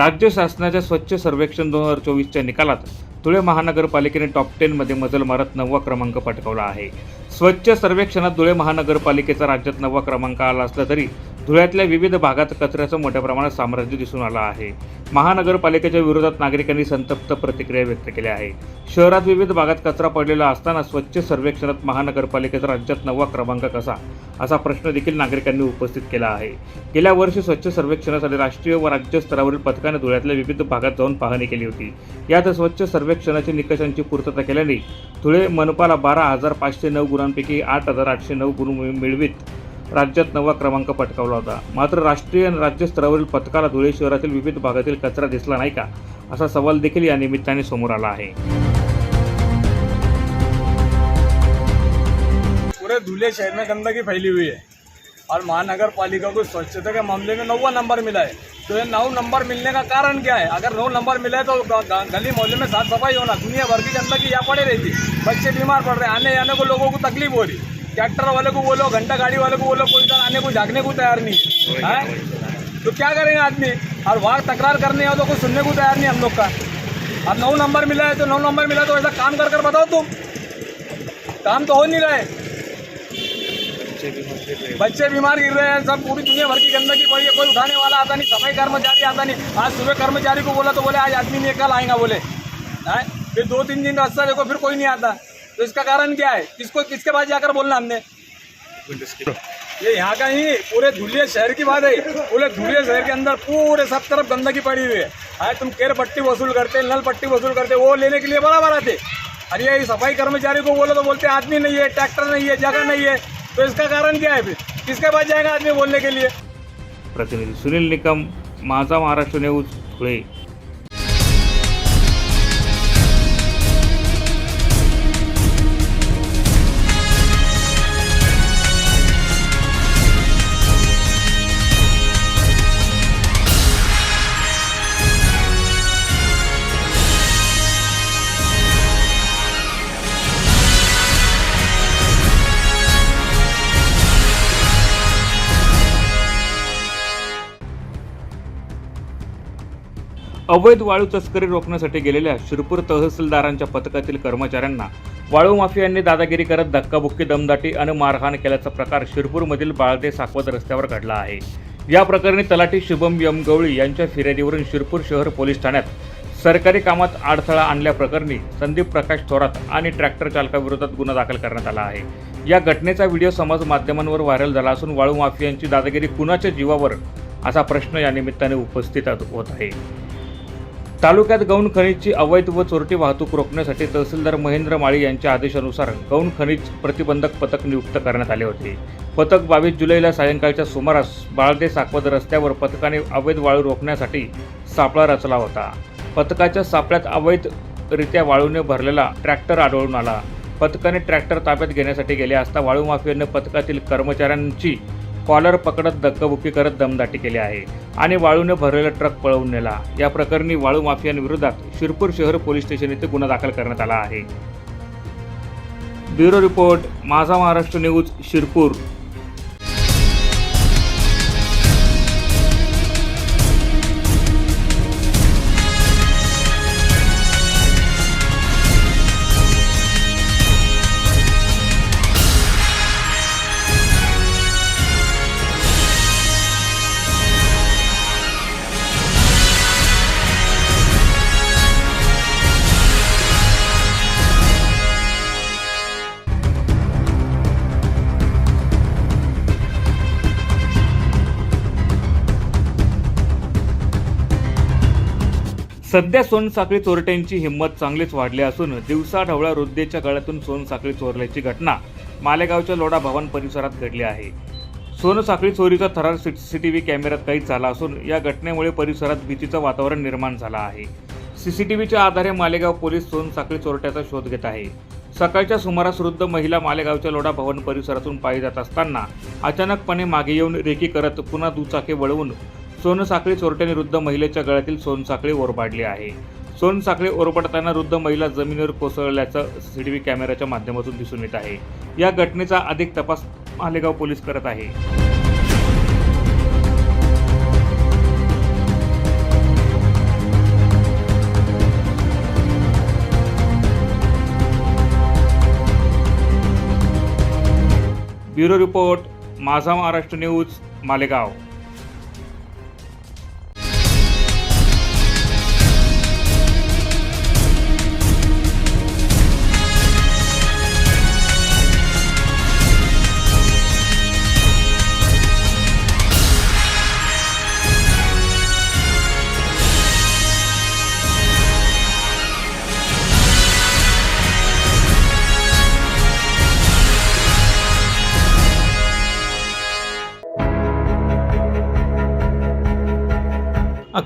राज्य शासनाच्या स्वच्छ सर्वेक्षण दोन हजार चोवीसच्या निकालात धुळे महानगरपालिकेने टॉप टेनमध्ये मजल मारत नववा क्रमांक पटकावला आहे. स्वच्छ सर्वेक्षणात धुळे महानगरपालिकेचा राज्यात नववा क्रमांक आला असला तरी धुळ्यातल्या विविध भागात कचऱ्याचं मोठ्या प्रमाणात साम्राज्य दिसून आलं आहे. महानगरपालिकेच्या विरोधात नागरिकांनी संतप्त प्रतिक्रिया व्यक्त केल्या आहे शहरात विविध भागात कचरा पडलेला असताना स्वच्छ सर्वेक्षणात महानगरपालिकेचा राज्यात नववा क्रमांक कसा? असा प्रश्न देखील नागरिकांनी उपस्थित केला आहे. गेल्या वर्षी स्वच्छ सर्वेक्षणासाठी राष्ट्रीय व राज्य स्तरावरील पथकाने धुळ्यातल्या विविध भागात जाऊन पाहणी केली होती. यात स्वच्छ सर्वेक्षणाच्या निकषांची पूर्तता केल्याने धुळे मनपाला बारा हजार पाचशे नऊ गुणांपैकी आठ हजार आठशे नऊ गुण मिळवित मिळवीत राज्यात नववा क्रमांक पटकावला होता. मात्र राष्ट्रीय आणि राज्य स्तरावरील पथकाला धुळे शहरातील विविध भागातील कचरा दिसला नाही का? असा सवाल देखील या निमित्ताने समोर आला आहे. पूरे धुले शहर में गंदगी फैली हुई है। और महानगर पालिका को स्वच्छता के मामले में नौवा नंबर मिला है। तो ये नौ नंबर मिलने का कारण क्या है? अगर नौ नंबर मिला है तो ग- गली मोहल्ले में साफ सफाई होना दुनिया भर की गंदगी यहाँ पड़े रहती। बच्चे बीमार पड़ रहे आने जाने को लोगों को तकलीफ हो रही। ट्रैक्टर वाले को बोलो घंटा गाड़ी वाले को बोलो कोई इधर आने को झाँकने को तैयार नहीं। है? तो क्या करेंगे आदमी? और वहाँ तकरार करने हो तो कोई सुनने को तैयार नहीं हम लोग का। अब नौ नंबर मिला है तो नौ नंबर मिला तो ऐसा काम कर कर बताओ तुम। काम तो हो नहीं रहा है। बच्चे बीमार गिर रहे हैं सब पूरी दुनिया भर की गंदगी पड़ी है कोई उठाने वाला आता नहीं सफ़ाई कर्मचारी आता नहीं। आज सुबह कर्मचारी को बोला तो बोले आज आदमी नहीं कल आएगा बोले। हैं? फिर दो तीन दिन रास्ता देखो फिर कोई नहीं आता। तो इसका कारण क्या है? किसको किसके पास जाकर बोलना हमने? ये यहाँ का ही पूरे धुलिया शहर की बात है। पूरे धुलिया शहर के अंदर पूरे सब तरफ गंदगी पड़ी हुई है। अरे तुम केर पट्टी वसूल करते नल पट्टी वसूल करते वो लेने के लिए बराबर आते अरे ये सफाई कर्मचारी को बोलो तो बोलते आदमी नहीं है ट्रैक्टर नहीं है जगह नहीं है। तो इसका कारण क्या है फिर? किसके पास जाएगा आदमी बोलने के लिए? प्रतिनिधि सुनील निकम माझा महाराष्ट्र न्यूज धुळे अवैध वाळू तस्करी रोखण्यासाठी गेलेल्या शिरपूर तहसीलदारांच्या पथकातील कर्मचाऱ्यांना वाळू माफियांनी दादागिरी करत धक्काबुक्की दमदाटी आणि मारहाण केल्याचा प्रकार शिरपूरमधील बाळदे साखवत रस्त्यावर घडला आहे. या प्रकरणी तलाठी शुभम यमगवळी यांच्या फिर्यादीवरून शिरपूर शहर पोलीस ठाण्यात सरकारी कामात अडथळा आणल्याप्रकरणी संदीप प्रकाश थोरात आणि ट्रॅक्टर चालकाविरोधात गुन्हा दाखल करण्यात आला आहे. या घटनेचा व्हिडिओ समाज माध्यमांवर व्हायरल झाला असून वाळू माफियांची दादागिरी कुणाच्या जीवावर? असा प्रश्न या निमित्ताने उपस्थित होत आहे. तालुक्यात गौण खनिजची अवैध व चोरटी वाहतूक रोखण्यासाठी तहसीलदार महेंद्र माळी यांच्या आदेशानुसार गौण खनिज प्रतिबंधक पथक नियुक्त करण्यात आले होते. पथक बावीस जुलैला सायंकाळच्या सुमारास बाळदे साकवद रस्त्यावर पथकाने अवैध वाळू रोखण्यासाठी सापळा रचला होता. पथकाच्या सापळ्यात अवैधरित्या वाळूने भरलेला ट्रॅक्टर आढळून आला. पथकाने ट्रॅक्टर ताब्यात घेण्यासाठी गेले असता वाळू माफियाने पथकातील कर्मचाऱ्यांची कॉलर पकडत धक्काबुक्की करत दमदाटी केली आहे आणि वाळूने भरलेला ट्रक पळवून नेला. या प्रकरणी वाळू माफियांविरोधात शिरपूर शहर पोलीस स्टेशन येथे गुन्हा दाखल करण्यात आला आहे. ब्युरो रिपोर्ट माझा महाराष्ट्र न्यूज शिरपूर. सध्या सोनसाखळी चोरट्यांची हिंमत चांगलीच वाढली असून दिवसा ढवळ्या वृद्धेच्या गळ्यातून सोनसाखळी चोरल्याची घटना मालेगावच्या लोढा भवन परिसरात घडली आहे. सोनसाखळी चोरीचा थरार सी सी टी व्ही कॅमेऱ्यात काही झाला असून या घटनेमुळे परिसरात भीतीचं वातावरण निर्माण झालं आहे. सी सी टी व्हीच्या आधारे मालेगाव पोलीस सोनसाखळी चोरट्याचा शोध घेत आहे. सकाळच्या सुमारास वृद्ध महिला मालेगावच्या लोढा भवन परिसरातून पायी जात असताना अचानकपणे मागे येऊन रेकी करत पुन्हा दुचाकी वळवून सोनसाखळी चोरट्याने वृद्ध महिलेच्या गळ्यातील सोनसाखळी ओरबाडली आहे. सोनसाखळी ओरबडताना वृद्ध महिला जमिनीवर कोसळल्याचं सी सी टी व्ही कॅमेऱ्याच्या माध्यमातून दिसून येत आहे. या घटनेचा अधिक तपास मालेगाव पोलीस करत आहे. ब्युरो रिपोर्ट माझा महाराष्ट्र न्यूज मालेगाव.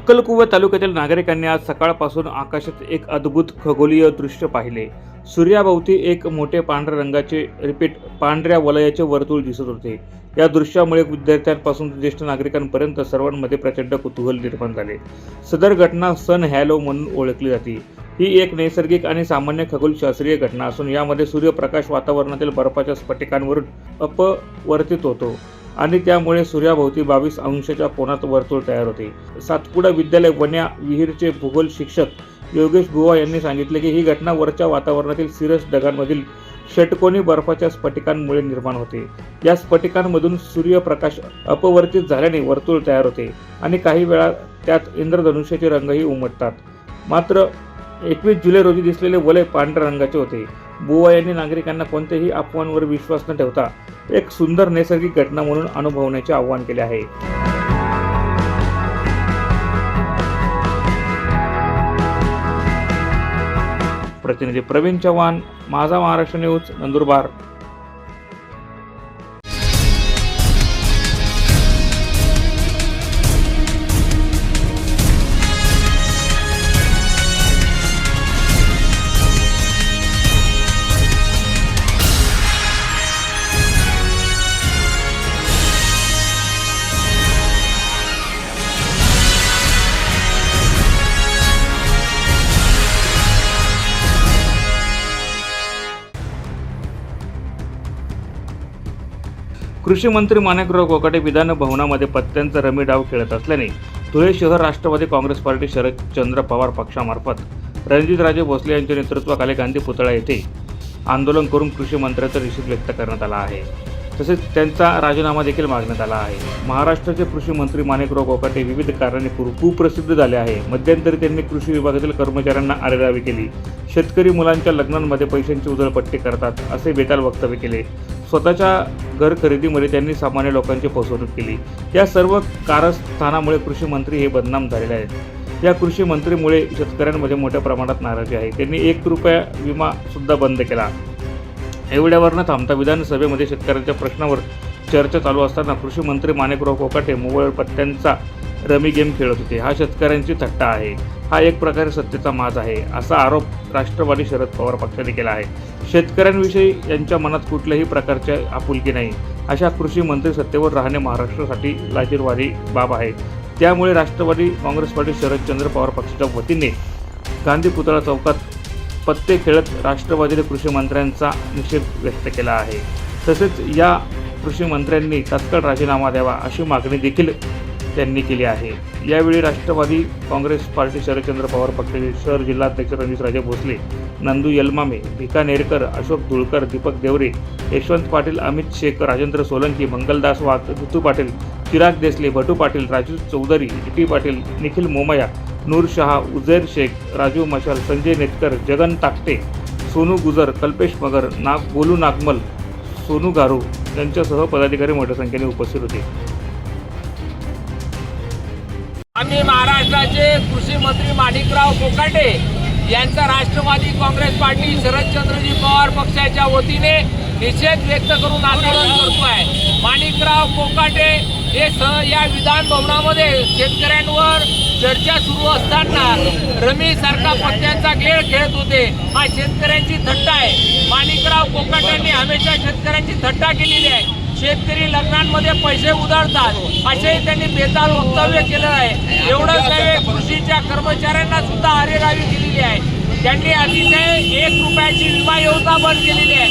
अक्कलकुवा तालुक्यातील नागरिकांनी आज सकाळपासून आकाशात एक अद्भुत खगोलीय दृश्य पाहिले. सूर्याभोवती एक मोठे पांढऱ्या रंगाचे रिपीट पांढऱ्या वलयाचे वर्तुळ दिसत होते. या दृश्यामुळे विद्यार्थ्यांपासून ज्येष्ठ नागरिकांपर्यंत सर्वांमध्ये प्रचंड कुतूहल निर्माण झाले. सदर घटना सन हॅलो म्हणून ओळखली जाते. ही एक नैसर्गिक आणि सामान्य खगोलशास्त्रीय घटना असून यामध्ये सूर्यप्रकाश वातावरणातील बर्फाच्या स्फटिकांवरून अपवर्तित होतो. आणि त्यामुळे सूर्याभोवती बावीस अंशाच्या कोणात वर्तुळ तयार होते. सातपुडा विद्यालय वन्या विहीरचे भूगोल शिक्षक योगेश बुवा यांनी सांगितले की ही घटना वरच्या वातावरणातील सिरस ढगांमधील षटकोनी बर्फाच्या स्फटिकांमुळे निर्माण होते. या स्फटिकांमधून सूर्यप्रकाश अपवर्तित झाल्याने वर्तुळ तयार होते आणि काही वेळा त्यात इंद्रधनुष्याचे रंगही उमटतात. मात्र एकवीस जुलै रोजी दिसलेले वलय पांढऱ्या रंगाचे होते. बुवा यांनी नागरिकांना कोणत्याही अफवांवर विश्वास न ठेवता एक सुंदर नैसर्गिक घटना म्हणून अनुभवण्याचे आवाहन केले आहे. प्रतिनिधी प्रवीण चव्हाण माझा महाराष्ट्र न्यूज नंदुरबार. कृषी मंत्री माणिकराव कोकाटे विधान भवनामध्ये पत्त्यांचा रमी डाव खेळत असल्याने धुळे शहर राष्ट्रवादी काँग्रेस पार्टी शरदचंद्र पवार पक्षामार्फत रणजितराजे भोसले यांच्या नेतृत्वाखाली गांधी पुतळा येथे आंदोलन करून कृषी मंत्र्याचा निषेध व्यक्त करण्यात आला आहे. तसेच त्यांचा राजीनामा देखील मागण्यात आला आहे. महाराष्ट्राचे कृषी मंत्री माणिकराव कोकाटे विविध कारणाने कुप्रसिद्ध झाले आहे. मध्यंतरी त्यांनी कृषी विभागातील कर्मचाऱ्यांना आरेरावी केली. शेतकरी मुलांच्या लग्नांमध्ये पैशांची उधळपट्टी करतात असे बेताल वक्तव्य केले. स्वतःच्या घर खरेदीमध्ये त्यांनी सामान्य लोकांची फसवणूक केली. या सर्व कारस्थानामुळे कृषी मंत्री हे बदनाम झालेले आहेत. या कृषी मंत्रीमुळे शेतकऱ्यांमध्ये मोठ्या प्रमाणात नाराजी आहे. त्यांनी एक रुपया विमा सुद्धा बंद केला. एवढ्यावर न थांबता विधानसभेमध्ये शेतकऱ्यांच्या प्रश्नावर चर्चा चालू असताना कृषी मंत्री माणिकराव कोकाटे मोबाईल पत्त्यांचा रमी गेम खेळत होते. हा शेतकऱ्यांची थट्टा आहे. हा एक प्रकारे सत्तेचा माज आहे असा आरोप राष्ट्रवादी शरद पवार पक्षाने केला आहे. शेतकऱ्यांविषयी यांच्या मनात कुठल्याही प्रकारची आपुलकी नाही. अशा कृषी मंत्री सत्तेवर राहणे महाराष्ट्रासाठी लाजीरवादी बाब आहे. त्यामुळे राष्ट्रवादी काँग्रेस पार्टी शरदचंद्र पवार पक्षाच्या वतीने गांधी पुतळा चौकात पत्ते खेळत राष्ट्रवादीने कृषी मंत्र्यांचा निषेध व्यक्त केला आहे. तसेच या कृषी मंत्र्यांनी तात्काळ राजीनामा द्यावा अशी मागणी देखील त्यांनी केली आहे. यावेळी राष्ट्रवादी काँग्रेस पार्टी शरदचंद्र पवार पक्षाचे शहर जिल्हाध्यक्ष रणजितराजे भोसले नंदू यलमामे भिका नेरकर अशोक धुळकर दीपक देवरे यशवंत पाटील अमित शेख राजेंद्र सोलंकी मंगलदास वाघ ऋतू पाटील चिराग देसले भटू पाटील राजू चौधरी टी पाटील निखिल मोमया नूर शहा उजैर शेख राजू मशाल संजय नेतकर जगन ताकटे सोनू गुजर कल्पेश मगर नाग गोलू नागमल सोनू गारू यांच्यासह पदाधिकारी मोठ्या संख्येने उपस्थित होते. महाराष्ट्राचे कृषी मंत्री माणिकराव कोकाटे यांचा राष्ट्रवादी काँग्रेस पार्टी शरदचंद्रजी पवार पक्षाच्या वतीने निषेध व्यक्त करून आंदोलन आहे माणिकराव कोकाटे हे स या विधान भवनामध्ये शेतकऱ्यांवर चर्चा सुरू असताना रमी सारखा पत्त्यांचा खेळ खेळत होते. हा शेतकऱ्यांची थट्टा आहे. माणिकराव कोकाट्यांनी हमेशा शेतकऱ्यांची थट्टा केलेली आहे. शेतकरी लग्नांमध्ये पैसे उधळतात असेही त्यांनी बेताल वक्तव्य केलं आहे. एवढंच नव्हे कृषीच्या कर्मचाऱ्यांना सुद्धा आरेरावी दिलेली आहे. त्यांनी अतिशय एक रुपयाची विमा योजना बंद केलेली आहे.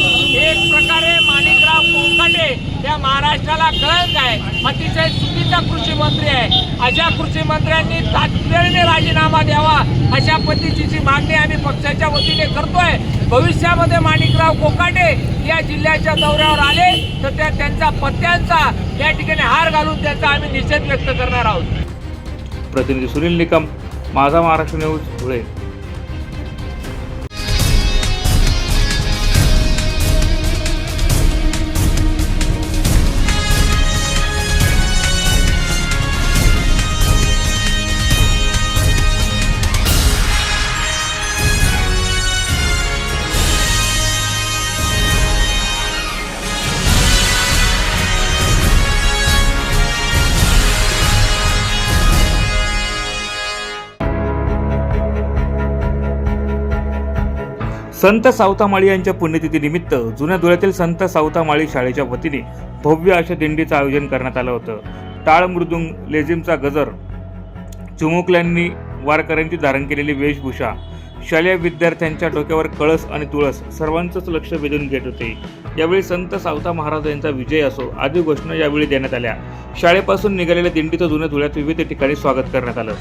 एक प्रकारे माणिकराव कोंकाटे या महाराष्ट्राला कळंक आहे. अतिशय चुकीचा कृषी मंत्री आहे. अशा कृषी मंत्र्यांनी तातडीने राजीनामा द्यावा अशा पद्धतीची मागणी आम्ही पक्षाच्या वतीने करतोय. भविष्यामध्ये माणिकराव कोकाटे या जिल्ह्याच्या दौऱ्यावर आले तर त्या त्यांचा पत्त्यांचा या ठिकाणी हार घालून त्यांचा आम्ही निषेध व्यक्त करणार आहोत. प्रतिनिधी सुनील निकम माझा महाराष्ट्र न्यूज धुळे. संत सावतामाळी यांच्या पुण्यतिथीनिमित्त जुन्या धुळ्यातील संत सावतामाळी शाळेच्या वतीने भव्य अशा दिंडीचं आयोजन करण्यात आलं होतं. टाळ मृदुंग लेझिमचा गजर चिमुकल्यांनी वारकऱ्यांची धारण केलेली वेशभूषा शालेय विद्यार्थ्यांच्या डोक्यावर कळस आणि तुळस सर्वांचंच लक्ष वेधून घेत होते. यावेळी संत सावता महाराज यांचा विजय असो आदी घोषणा यावेळी देण्यात आल्या. शाळेपासून निघालेल्या दिंडीचं जुन्या धुळ्यात विविध ठिकाणी स्वागत करण्यात आलं.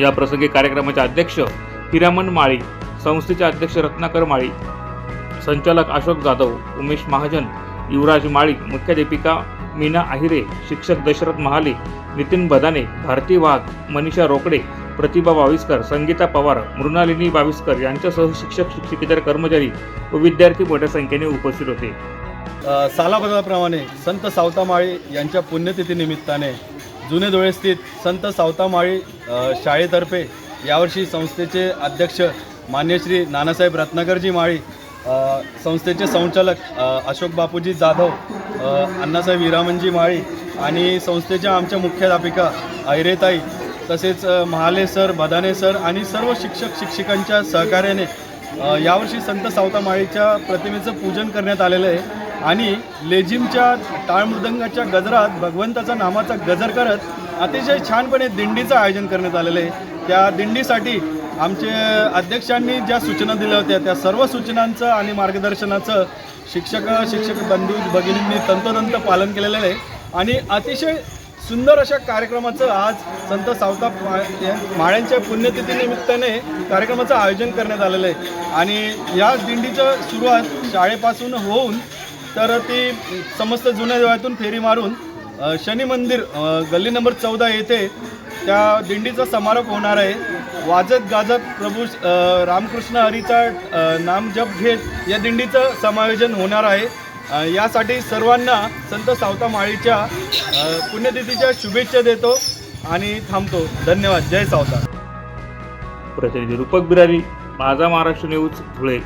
या प्रसंगी कार्यक्रमाचे अध्यक्ष हिरामन माळी संस्थेचे अध्यक्ष रत्नाकर माळी संचालक अशोक जाधव उमेश महाजन युवराज माळी मुख्याध्यापिका मीना आहिरे शिक्षक दशरथ महाले नितीन बदाने भारती वाघ मनीषा रोकडे प्रतिभा बाविस्कर संगीता पवार मृणालिनी बाविस्कर यांच्यासह शिक्षक शिक्षकेतर कर्मचारी व विद्यार्थी मोठ्या संख्येने उपस्थित होते. सालाबदलाप्रमाणे संत संत सावतामाळी यांच्या पुण्यतिथीनिमित्ताने जुने धुळेस्थित संत सावतामाळी शाळेतर्फे यावर्षी संस्थेचे अध्यक्ष मान्य श्री नानासाहेब रत्नाकरजी माळी संस्थेचे संचालक अशोक बापूजी जाधव अण्णासाहेब हिरामनजी माळी आणि संस्थेच्या आमच्या मुख्याध्यापिका ऐरेताई तसेच महाले सर बदाने सर आणि सर्व शिक्षक शिक्षिकांच्या सहकार्याने यावर्षी संत सावतामाळीच्या प्रतिमेचं पूजन करण्यात आलेलं आहे. आणि लेझिमच्या टाळमृदंगाच्या गजरात भगवंताचा नामाचा गजर करत अतिशय छानपणे दिंडीचं आयोजन करण्यात आलेलं आहे. त्या दिंडीसाठी आमचे अध्यक्षांनी ज्या सूचना दिल्या होत्या त्या सर्व सूचनांचं आणि मार्गदर्शनाचं शिक्षक शिक्षक बंधू भगिनींनी तंतोतंत पालन केलेलं आहे. आणि अतिशय सुंदर अशा कार्यक्रमाचं आज संत सावताप माळ्यांच्या पुण्यतिथीनिमित्ताने कार्यक्रमाचं आयोजन करण्यात आलेलं आहे. आणि या दिंडीचं सुरुवात शाळेपासून होऊन तर ती समस्त जुन्या देवळातून फेरी मारून शनी मंदिर गल्ली नंबर चौदा येथे त्या दिंडीचा समारोप होणार आहे. वाजत गाजत प्रभू रामकृष्ण हरीचा नाम जप घेत या दिंडीचं समायोजन होणार आहे. यासाठी सर्वांना संत सावता माळीच्या पुण्यतिथीच्या शुभेच्छा देतो आणि थांबतो. धन्यवाद. जय सावता. प्रतिनिधी रूपक बिरारी माझा महाराष्ट्र न्यूज धुळे.